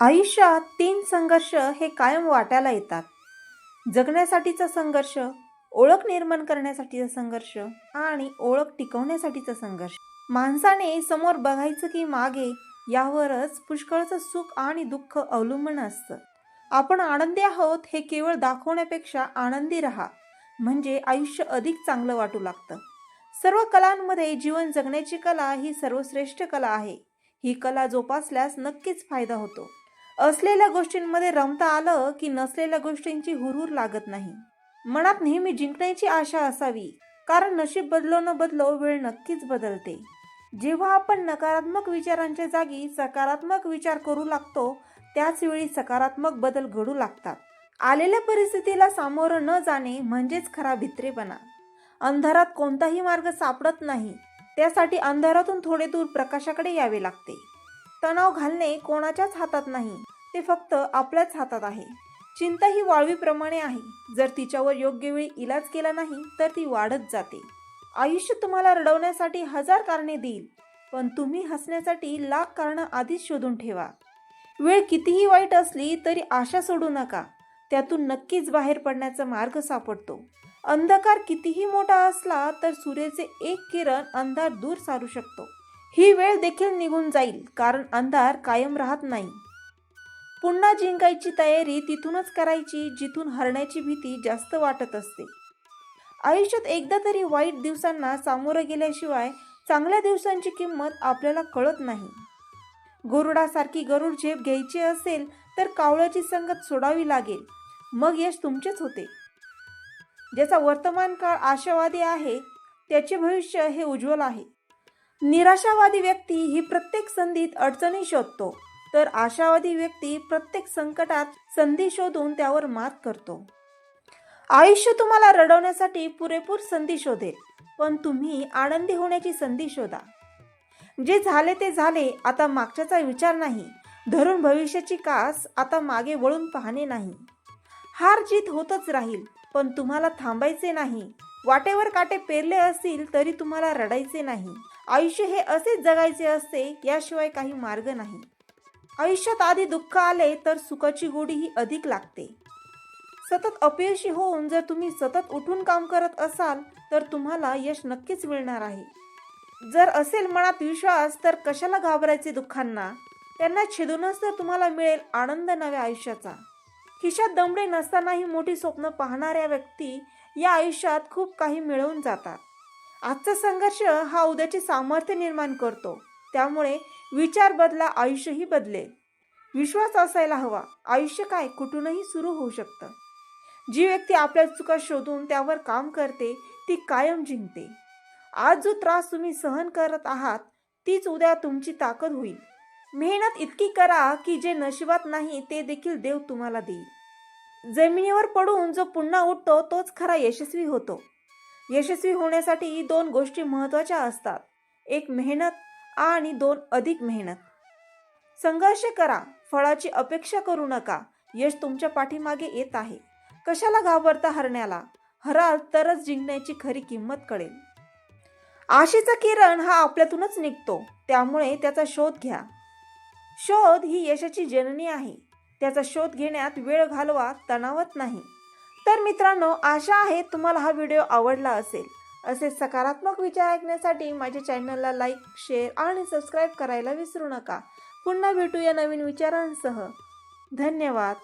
आयुष्यात तीन संघर्ष हे कायम वाट्याला येतात. जगण्यासाठीचा संघर्ष ओळख निर्माण करण्यासाठीचा संघर्ष आणि ओळख टिकवण्यासाठीचा संघर्ष. माणसाने समोर बघायचं की मागे यावरच पुष्कळचं सुख आणि दुःख अवलंबून असतं. आपण आनंदी आहोत हे केवळ दाखवण्यापेक्षा आनंदी राहा म्हणजे आयुष्य अधिक चांगलं वाटू लागतं. सर्व कलांमध्ये जीवन जगण्याची कला ही सर्वश्रेष्ठ कला आहे. ही कला जोपासल्यास नक्कीच फायदा होतो. असलेल्या गोष्टींमध्ये रमता आलं की नसलेल्या गोष्टींची हुरहुर लागत नाही. मनात नेहमी जिंकण्याची आशा असावी कारण नशीब बदलो न बदलो वेळ नक्कीच बदलते. जेव्हा आपण नकारात्मक विचारांच्या जागी सकारात्मक विचार करू लागतो त्याच वेळी सकारात्मक बदल घडू लागतात. आलेल्या परिस्थितीला सामोरं न जाणे म्हणजेच खरा भित्रेपणा. अंधारात कोणताही मार्ग सापडत नाही त्यासाठी अंधारातून थोडे दूर प्रकाशाकडे यावे लागते. तणाव घालणे कोणाच्याच हातात नाही ते फक्त आपल्याच हातात आहे. चिंता ही वाळवीप्रमाणे आहे. जर तिच्यावर योग्य वेळी इलाज केला नाही तर ती वाढत जाते. आयुष्य तुम्हाला रडवण्यासाठी हजार कारणे देईल पण तुम्ही हसण्यासाठी लाख कारणं आधीच शोधून ठेवा. वेळ कितीही वाईट असली तरी आशा सोडू नका. त्यातून नक्कीच बाहेर पडण्याचा मार्ग सापडतो. अंधकार कितीही मोठा असला तर सूर्याचे एक किरण अंधार दूर सारू शकतो. ही वेळ देखील निघून जाईल कारण अंधार कायम राहत नाही. पुन्हा जिंकायची तयारी तिथूनच करायची जिथून हरण्याची भीती जास्त वाटत असते. आयुष्यात एकदा तरी वाईट दिवसांना सामोरं गेल्याशिवाय चांगल्या दिवसांची किंमत आपल्याला कळत नाही. गरुडासारखी गरुड झेप घ्यायची असेल तर कावळ्याची संगत सोडावी लागेल. मग यश तुमचेच होते. ज्याचा वर्तमान काळ आशावादी आहे त्याचे भविष्य हे उज्ज्वल आहे. निराशावादी व्यक्ती ही प्रत्येक संधीत अडचणी शोधतो. तर आशावादी व्यक्ती प्रत्येक संकटात संधी शोधून त्यावर मात करतो. आयुष्य तुम्हाला रडवण्यासाठी पुरेपूर संधी शोधेल पण तुम्ही आनंदी होण्याची संधी शोधा. जे झाले ते झाले आता मागच्याचा विचार नाही. धरून भविष्याची कास आता मागे वळून पाहणे नाही. हार जीत होतच राहील पण तुम्हाला थांबायचे नाही. वाटेवर काटे पेरले असतील तरी तुम्हाला रडायचे नाही. आयुष्य हे असेच जगायचे असते याशिवाय काही मार्ग नाही. आयुष्यात आधी दुःख आले तर सुखाची गोडी ही अधिक लागते. सतत अपयशी होऊन जर तुम्ही सतत उठून काम करत असाल तर तुम्हाला यश नक्कीच मिळणार आहे. जर असेल मनात विश्वास तर कशाला घाबरायचे दुःखांना? त्यांना छेदूनच तर तुम्हाला मिळेल आनंद नव्या आयुष्याचा. खिशात दमडे नसतानाही मोठी स्वप्न पाहणाऱ्या व्यक्ती या आयुष्यात खूप काही मिळवून जातात. आजचा संघर्ष हा उद्याचे सामर्थ्य निर्माण करतो. त्यामुळे विचार बदला आयुष्यही बदलेल विश्वास असायला हवा. आयुष्य काय? कुठूनही सुरू होऊ शकतं. जी व्यक्ती आपल्या चुका शोधून त्यावर काम करते ती कायम जिंकते. आज जो त्रास तुम्ही सहन करत आहात तीच उद्या तुमची ताकद होईल. मेहनत इतकी करा की जे नशिबात नाही ते देखील देव तुम्हाला देईल. जमिनीवर पडून जो पुन्हा उठतो तोच खरा यशस्वी होतो. यशस्वी होण्यासाठी दोन गोष्टी महत्त्वाच्या असतात. एक मेहनत आणि दोन अधिक मेहनत. संघर्ष करा फळाची अपेक्षा करू नका. यश तुमच्या पाठीमागे येत आहे. कशाला घाबरता हरण्याला? हराल तरच जिंकण्याची खरी किंमत कळेल. आशेचा किरण हा आपल्यातूनच निघतो. त्यामुळे त्याचा शोध घ्या. शोध ही यशाची जननी आहे. त्याचा शोध घेण्यात वेळ घालवा तणावत नाही. तर मित्रांनो आशा आहे तुम्हाला हा व्हिडिओ आवडला असेल. असे सकारात्मक विचार ऐकण्यासाठी माझ्या चॅनलला लाईक शेअर आणि सबस्क्राईब करायला विसरू नका. पुन्हा भेटूया नवीन विचारांसह. धन्यवाद.